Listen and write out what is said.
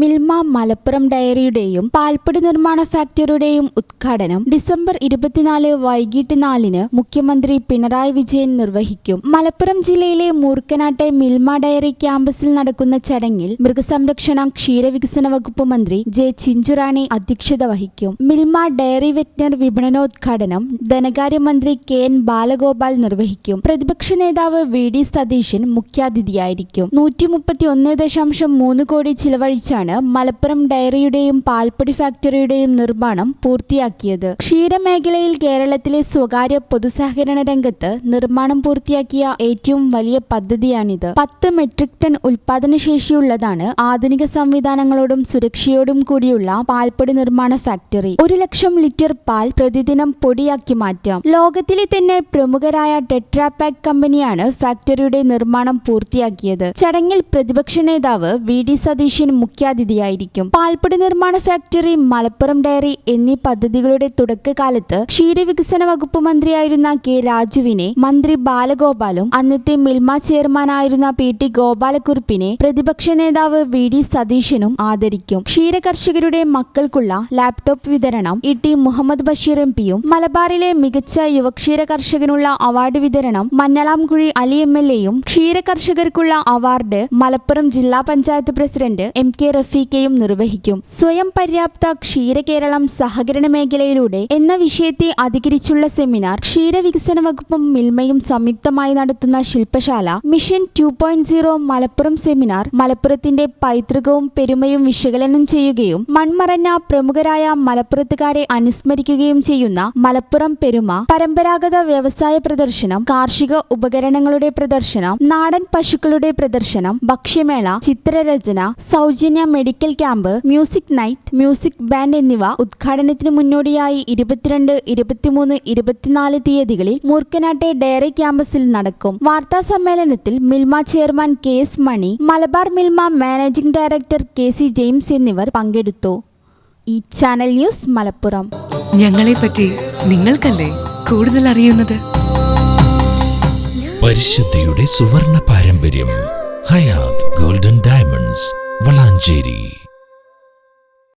മിൽമ മലപ്പുറം ഡയറിയുടെയും പാൽപ്പൊടി നിർമ്മാണ ഫാക്ടറിയുടെയും ഉദ്ഘാടനം ഡിസംബർ ഇരുപത്തിനാല് വൈകിട്ട് നാലിന് മുഖ്യമന്ത്രി പിണറായി വിജയൻ നിർവഹിക്കും. മലപ്പുറം ജില്ലയിലെ മൂർക്കനാട്ടെ മിൽമ ഡയറി ക്യാമ്പസിൽ നടക്കുന്ന ചടങ്ങിൽ മൃഗസംരക്ഷണ ക്ഷീരവികസന വകുപ്പ് മന്ത്രി ജെ ചിഞ്ചുറാണി അധ്യക്ഷത വഹിക്കും. മിൽമ ഡയറി വെറ്റനർ വിപണനോദ്ഘാടനം ധനകാര്യമന്ത്രി കെ എൻ ബാലഗോപാൽ നിർവഹിക്കും. പ്രതിപക്ഷ നേതാവ് വി ഡി സതീശൻ മുഖ്യാതിഥിയായിരിക്കും. നൂറ്റി മുപ്പത്തി ഒന്ന് ദശാംശം മൂന്ന് കോടി ചിലവഴിച്ചാണ് മലപ്പുറം ഡയറിയുടെയും പാൽപ്പൊടി ഫാക്ടറിയുടെയും നിർമ്മാണം പൂർത്തിയാക്കിയത്. ക്ഷീരമേഖലയിൽ കേരളത്തിലെ സ്വകാര്യ പൊതുസഹകരണ രംഗത്ത് നിർമ്മാണം പൂർത്തിയാക്കിയ ഏറ്റവും വലിയ പദ്ധതിയാണിത്. പത്ത് മെട്രിക് ടൺ ഉൽപാദനശേഷിയുള്ളതാണ് ആധുനിക സംവിധാനങ്ങളോടും സുരക്ഷയോടും കൂടിയുള്ള പാൽപ്പൊടി നിർമ്മാണ ഫാക്ടറി. ഒരു ലക്ഷം ലിറ്റർ പാൽ പ്രതിദിനം പൊടിയാക്കി മാറ്റാം. ലോകത്തിലെ തന്നെ പ്രമുഖരായ ടെട്രാപാക് കമ്പനിയാണ് ഫാക്ടറിയുടെ നിർമ്മാണം പൂർത്തിയാക്കിയത്. ചടങ്ങിൽ പ്രതിപക്ഷ നേതാവ് വി ഡി സതീശൻ മുഖ്യാതിഥിയായിരിക്കും പാൽപ്പൊടി നിർമ്മാണ ഫാക്ടറി മലപ്പുറം ഡയറി എന്നീ പദ്ധതികളുടെ തുടക്കകാലത്ത് ക്ഷീരവികസന വകുപ്പ് മന്ത്രിയായിരുന്ന കെ രാജുവിനെ മന്ത്രി ബാലഗോപാലും അന്നത്തെ മിൽമ ചെയർമാനായിരുന്ന പി ടി ഗോപാലക്കുറുപ്പിനെ പ്രതിപക്ഷ നേതാവ് വി ഡി സതീശനും ആദരിക്കും. ക്ഷീര കർഷകരുടെ മക്കൾക്കുള്ള ലാപ്ടോപ്പ് വിതരണം E T Muhammad Basheer M പിയും മലബാറിലെ മികച്ച യുവക്ഷീര കർഷകനുള്ള അവാർഡ് വിതരണം മന്നളാംകുഴി അലി എം എൽ എയും ക്ഷീര കർഷകർക്കുള്ള അവാർഡ് മലപ്പുറം ജില്ലാ പഞ്ചായത്ത് പ്രസിഡന്റ് എം കെ റഫീഖയും നിർവഹിക്കും. സ്വയം പര്യാപ്ത ക്ഷീരകേരളം സഹകരണ മേഖലയിലൂടെ എന്ന വിഷയത്തെ അധികരിച്ചുള്ള സെമിനാർ ക്ഷീരവികസന വകുപ്പും മിൽമയും സംയുക്തമായി നടത്തുന്ന ശില്പശാല മിഷൻ ടു മലപ്പുറം സെമിനാർ മലപ്പുറത്തിന്റെ പൈതൃകവും പെരുമയും വിശകലനം ചെയ്യുകയും മൺമറഞ്ഞ പ്രമുഖരായ മലപ്പുറത്തുകാരെ അനുസ്മരിക്കുകയും ചെയ്യുന്ന മലപ്പുറം പെരുമ പരമ്പരാഗത വ്യവസായ പ്രദർശനം കാർഷിക ഉപകരണങ്ങളുടെ പ്രദർശനം നാടൻ പശുക്കളുടെ പ്രദർശനം ഭക്ഷ്യമേള ചിത്രരചന സൗജന്യ medical camp music night music band എന്നിവ ഉദ്ഘാടനത്തിന് മുന്നോടിയായി ഇരുപത്തിരണ്ട് ഇരുപത്തിമൂന്ന് ഇരുപത്തിനാല് തീയതികളിൽ മൂർക്കനാട്ടെ ഡയറി ക്യാമ്പസിൽ നടക്കും. വാർത്താ സമ്മേളനത്തിൽ Milma chairman K S Mani Malabar Milma managing director K C James എന്നിവർ പങ്കെടുത്തു. ഈ ചാനൽ ന്യൂസ് മലപ്പുറം. ഞങ്ങളെ പറ്റി നിങ്ങൾക്കല്ലേ കൂടുതൽ അറിയുന്നത്? പരിശുദ്ധിയുടെ സുവർണ പാരമ്പര്യം ഹയാത് ഗോൾഡൻ ഡയമണ്ട്സ്. വളാഞ്ചേരി